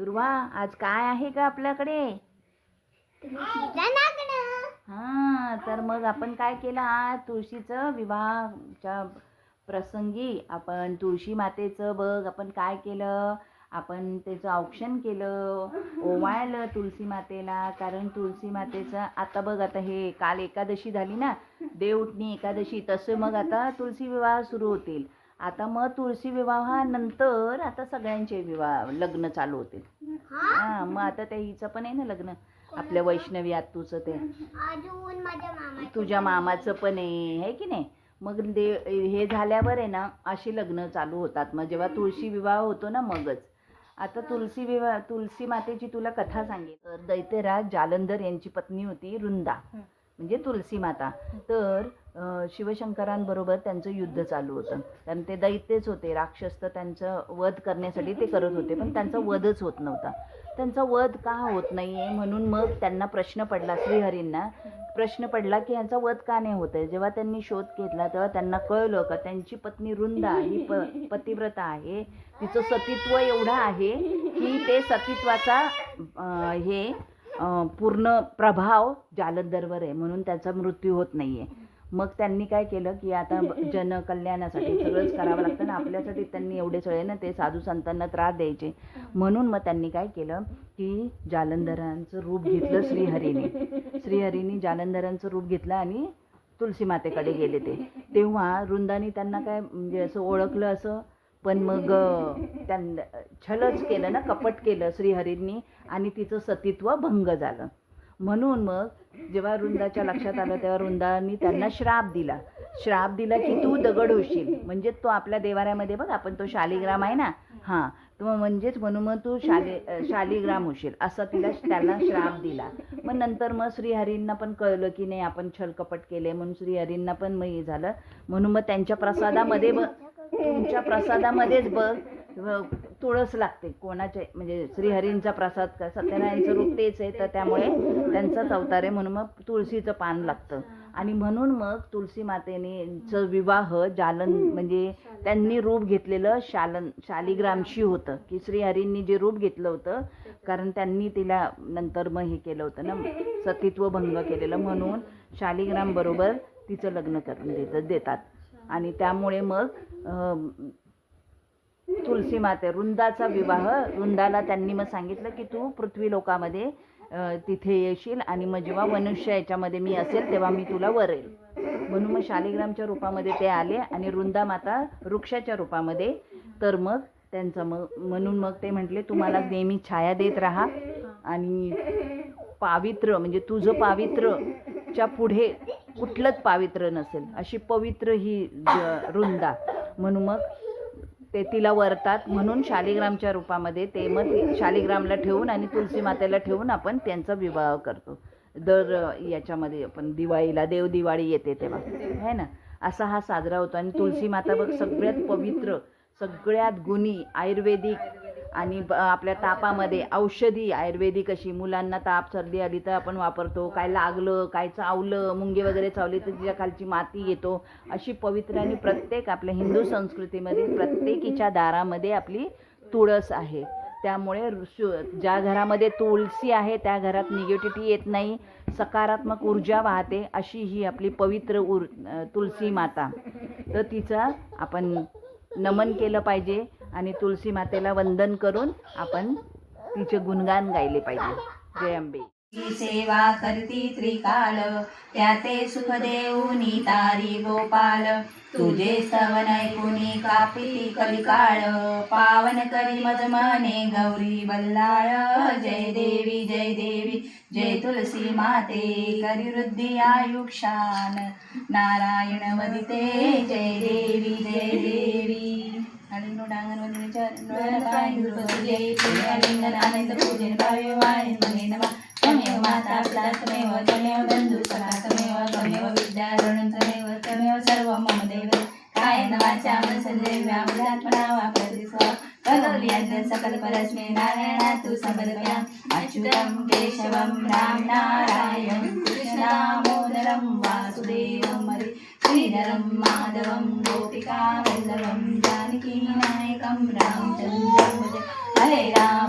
दुर्वा आज काय आहे का आपल्याकडे? हा तर मग आपण काय केलं आज? तुळशीचं विवाहाच्या प्रसंगी आपण तुळशी मातेचं बघ आपण काय केलं? आपण त्याचं औक्षण केलं ओवाळलं तुळशी मातेला कारण तुळसी मातेचं आता बघ आता हे काल एकादशी झाली ना देवउठणी एकादशी तसं मग आता तुळशी विवाह सुरू होतील. आता मग तुळशी विवाहानंतर आता सगळ्यांचे विवाह लग्न चालू होतील. हा मग आता त्या हिचं पण आहे ना लग्न. आपल्या वैष्णवी आत्तूचं ते. अजून माझ्या मामा तुझ्या मामाचं पण आहे है की नाही? मग दे हे झाल्यावर आहे ना अशी लग्न चालू होतात. मग जेव्हा तुळशी विवाह होतो ना मगच. आता तुलसी विवाह तुलसी मातेची तुला कथा सांगेल तर दैत्यराज जालंधर यांची पत्नी होती वृंदा म्हणजे तुलसी माता. तर शिवशंकरांबरोबर त्यांचं युद्ध चालू होतं. कारण ते दैत्यच होते. राक्षस तर त्यांचं वध करण्यासाठी ते करत होते. पण त्यांचा वधच होत नव्हता. त्यांचा वध का होत नाही आहे म्हणून मग त्यांना प्रश्न पडला श्रीहरींना. प्रश्न पडला की यांचा वध का नाही होत आहे? जेव्हा त्यांनी शोध घेतला तेव्हा त्यांना कळलं का त्यांची पत्नी वृंदा ही प पतिव्रता आहे. तिचं सतीत्व एवढं आहे की ते सतीत्वाचा हे पूर्ण प्रभाव जालंधरवर आहे म्हणून त्याचा मृत्यू होत नाही आहे मग त्यांनी काय केलं की आता जनकल्याणासाठी सगळंच करावं लागतं ना. आपल्यासाठी त्यांनी एवढे सगळे ना ते साधू संतांना त्रास द्यायचे. म्हणून मग त्यांनी काय केलं की जालंधरांचं रूप घेतलं श्रीहरीने. श्रीहरीने जालंधरांचं रूप घेतलं आणि तुलसी मातेकडे गेले ते. तेव्हा वृंदानी त्यांना काय म्हणजे असं ओळखलं असं पण मग त्यां त्यांना छलच केलं ना कपट केलं श्रीहरींनी आणि तिचं सतीत्व भंग झालं. म्हणून मग जेव्हा वृंदाच्या लक्षात आलं तेव्हा वृंदानी त्यांना श्राप दिला. श्राप दिला की तू दगड होशील. म्हणजे तो आपल्या देवाऱ्यामध्ये बघ आपण तो शालिग्राम आहे ना? हां. तो म्हणजेच म्हणून मग तू शाली शालिग्राम होशील. असं तिला त्याला श्राप दिला. मग नंतर मग श्रीहरींना पण कळलं की नाही आपण छलकपट केले. म्हणून श्रीहरींना पण मग हे झालं. म्हणून मग त्यांच्या प्रसादामध्ये मग तुमच्या प्रसादामध्येच बघ. तुळस लागते. कोणाचे म्हणजे श्रीहरींचा प्रसाद का सत्यनारायणचं रूप तेच आहे तर त्यामुळे त्यांचाच अवतार आहे. म्हणून मग तुळशीचं पान लागतं. आणि म्हणून मग तुलसी मातेने चं विवाह जालन म्हणजे त्यांनी रूप घेतलेलं शालन शालिग्रामशी होतं. की श्रीहरींनी जे रूप घेतलं होतं कारण त्यांनी तिला नंतर मग हे केलं होतं ना सतीत्व भंग केलेलं. म्हणून शालिग्राम बरोबर तिचं लग्न करून देत देतात. आणि त्यामुळे मग तुलसी माते वृंदाचा विवाह वृंदाला त्यांनी मग सांगितलं की तू पृथ्वी लोकामध्ये तिथे येशील आणि मग जेव्हा मनुष्य याच्यामध्ये मी असेल तेव्हा मी तुला वरेल. म्हणून मग शालिग्रामच्या रूपामध्ये ते आले आणि वृंदा माता वृक्षाच्या रूपामध्ये. तर मग त्यांचं मग म्हणून मग ते म्हटले तुम्हाला नेहमी छाया देत राहा आणि पावित्र म्हणजे तुझं पावित्रच्या पुढे कुठलंच पावित्र्य नसेल. अशी पवित्र ही ज- म्हणून मग ते तिला वरतात. म्हणून शालिग्रामच्या रूपामध्ये ते मग शालिग्रामला ठेवून आणि तुलसी मातेला ठेवून आपण त्यांचा विवाह करतो. दर याच्यामध्ये आपण दिवाळीला देव दिवाळी येते तेव्हा. है ना? असा हा साजरा होतो. आणि तुलसी माता बघ सगळ्यात पवित्र सगळ्यात गुणी आयुर्वेदिक आणि ब- आपल्या तापामध्ये औषधी आयुर्वेदिक अशी मुलांना ताप सर्दी आली तर आपण वापरतो. काय लागलं काय चावलं मुंगे वगैरे चावली तर तिच्या खालची माती येतो. अशी पवित्र आणि प्रत्येक आपल्या हिंदू संस्कृतीमध्ये प्रत्येकीच्या दारामध्ये आपली तुळस आहे. त्यामुळे ऋषु- ज्या घरामध्ये तुळशी आहे त्या घरात निगेटिव्हिटी येत नाही. सकारात्मक ऊर्जा वाहते अशी ही आपली पवित्र उर तुलसी माता. तर तिचा आपण नमन केलं पाहिजे. आणि तुलसी मातेला वंदन करून आपण तिचे गुणगान गायले पाहिजे. जय अंबे सेवा करती त्रिकाल त्याचे सुख देऊनी तारी गोपाल. तुझे सवन ऐकुनी कापिती कलिकाळ पावन करी मजमने गौरी बल्लाळ. जय देवी जय देवी जय तुलसी माते करी वृद्धी आयुक्षान नारायण वदिते जय देवी जय देवी. अलिंग डांगण वंदने चरण पाय जय अलिंगन आनंद पूजन भावे वाणी मने नमा. तमेव माता पिता तमेव तमेव बंधु सखा तमेव तमेव विद्या ऋणं तमेव तमेव सर्व मम देव. कायेन वाचा मनसंदेव्यामदात्मना वा प्रतिस्वा. करोली अद्य सकल परस्मे नारायणा. तु Hare Ram.